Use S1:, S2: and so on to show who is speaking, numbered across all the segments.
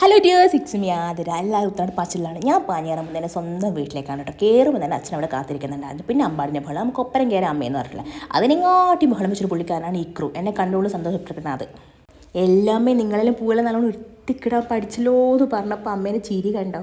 S1: Hello dear six me Athira എല്ലാവരും ഉത്താണ് പച്ചിലാണ്. ഞാൻ പാഞ്ഞേറുമ്പോൾ തന്നെ സ്വന്തം വീട്ടിലേക്കാണ് കേട്ടോ. കയറുമ്പോൾ തന്നെ അച്ഛൻ അവിടെ കാത്തിരിക്കുന്നുണ്ടായിരുന്നു പിന്നെ അമ്പാടിന്റെ ബഹളം. നമുക്ക് ഒപ്പരം കയറാൻ അമ്മയെന്ന് പറഞ്ഞില്ല അതിനെങ്ങാട്ടി ബഹളം വെച്ചൊരു പുള്ളിക്കാരനാണ് ഈ ക്രൂ. എന്നെ കണ്ടുകൊണ്ട് സന്തോഷപ്പെട്ടിരുന്നത് എല്ലാമേ നിങ്ങളെല്ലാം പൂവെല്ലാം നല്ലോണം ഇട്ടിക്കിടാൻ പഠിച്ചല്ലോ എന്ന് പറഞ്ഞപ്പോൾ അമ്മേനെ ചിരി കണ്ടോ?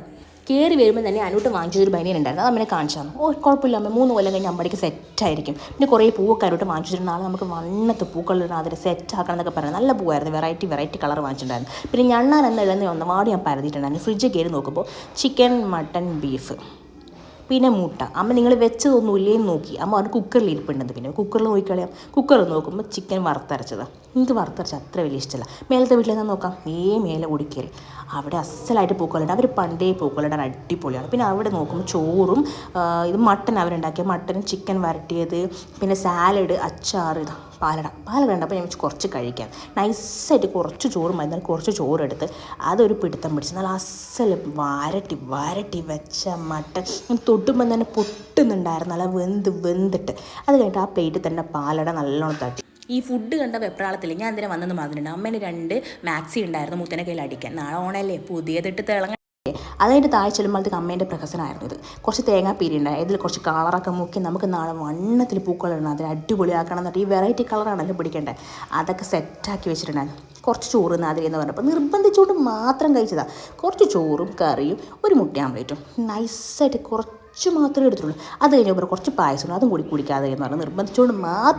S1: കയറി വരുമ്പോൾ തന്നെ അനൂട്ട് വാങ്ങിച്ചൊരു ബനിയൻ ഉണ്ടായിരുന്നു. അത് അമ്മനെ കാണിച്ചു തന്നു. ഓ കുഴപ്പമില്ല അമ്മ. മൂന്ന് കൊല്ലം കഴിഞ്ഞ് അമ്മയ്ക്ക് സെറ്റായിരിക്കും പിന്നെ കുറേ പൂവൊക്കെ അനൂട്ട് വാങ്ങിച്ചിട്ട് ആൾ നമുക്ക് വണ്ണത്ത് പൂക്കളിടണം അതിൽ സെറ്റ് ആക്കണം എന്നൊക്കെ പറയുന്നത് നല്ല പൂവായിരുന്നു. വെറൈറ്റി വെറൈറ്റി കളർ വാങ്ങിച്ചിട്ടുണ്ടായിരുന്നു. പിന്നെ ഞണ്ണാൻ എന്ന ഒന്നും ഒന്നപാട് ഞാൻ പരതിയിട്ടുണ്ടായിരുന്നു. ഫ്രിഡ്ജ് കയറി നോക്കുമ്പോൾ ചിക്കൻ മട്ടൻ ബീഫ് പിന്നെ മുട്ട. അമ്മ നിങ്ങൾ വെച്ചതൊന്നുമില്ലേന്ന് നോക്കി. അമ്മ അവിടെ കുക്കറിൽ ഇരിപ്പുണ്ടെന്ന് പിന്നെ കുക്കറിൽ നോക്കിക്കളയാം കുക്കറിൽ നോക്കുമ്പോൾ ചിക്കൻ വറുത്തരച്ചതാണ് എനിക്ക് വറുത്തരച്ച? അത്ര വലിയ ഇഷ്ടമല്ല മേലത്തെ വീട്ടിൽ നിന്ന് നോക്കാം? ഏ മേലെ ഓടിക്കയറി അവിടെ അസലായിട്ട് പൂക്കളുണ്ട്. അവർ പണ്ടേ പൂക്കളിടാൻ അടിപൊളിയാണ്. പിന്നെ അവിടെ നോക്കുമ്പോൾ ചോറും ഇത് മട്ടൻ അവരുണ്ടാക്കിയ മട്ടനും ചിക്കൻ വരട്ടിയത്. പിന്നെ സാലഡ് അച്ചാർ ഇതാ. പാലട. പാലട അപ്പോൾ ഞാൻ കുറച്ച് കഴിക്കാം. നൈസായിട്ട് കുറച്ച് ചോറ് മതി. എന്നാൽ കുറച്ച് ചോറെടുത്ത് അതൊരു പിടുത്തം പിടിച്ച് നല്ല അസൽ വരട്ടി വരട്ടി വെച്ച മട്ടൻ. തൊട്ടുമ്പോൾ തന്നെ പൊട്ടുന്നുണ്ടായിരുന്നു. നല്ല വെന്ത് വെന്തിട്ട്. അത് കഴിഞ്ഞിട്ട് ആ പ്ലേറ്റിൽ തന്നെ പാലട നല്ലോണം തട്ടി. ഈ ഫുഡ് കണ്ട വെപ്രാളത്തിൽ ഞാൻ എന്തിനാ വന്നെന്ന് പറഞ്ഞിട്ടുണ്ട്. അമ്മേന് രണ്ട് മാക്സി ഉണ്ടായിരുന്നു. മുത്തനെ കയ്യിൽ അടിക്കാൻ നാളെ ഓണല്ലേ? പുതിയതിട്ട് തിളങ്ങ അതായിട്ട് താഴെ ചെല്ലുമ്പോഴത്തേക്ക് അമ്മേന്റെ പ്രഹസനമായിരുന്നു ഇത്. കുറച്ച് തേങ്ങാ പീരിയുണ്ടായി ഇതിൽ കുറച്ച് കളറൊക്കെ മുക്കി നമുക്ക് നാളെ വണ്ണത്തിൽ പൂക്കളിടണം അതിൽ അടിപൊളിയാക്കണം എന്നിട്ട് ഈ വെറൈറ്റി കളറാണല്ലോ പിടിക്കേണ്ടത് അതൊക്കെ സെറ്റാക്കി വെച്ചിട്ടുണ്ടായിരുന്നു. കുറച്ച് ചോറ് നാതിരി എന്ന് പറഞ്ഞപ്പോൾ നിർബന്ധിച്ചുകൊണ്ട് മാത്രം കഴിച്ചതാണ് കുറച്ച് ചോറും കറിയും ഒരു മുട്ട ആംപ്ലേറ്റും നൈസായിട്ട് കുറച്ച് മാത്രമേ എടുത്തുള്ളൂ അത് കഴിഞ്ഞപ്പോൾ കുറച്ച് പായസം അതും കൂടി കുടിക്കാതെ എന്ന് പറഞ്ഞാൽ നിർബന്ധിച്ചുകൊണ്ട് മാത്രം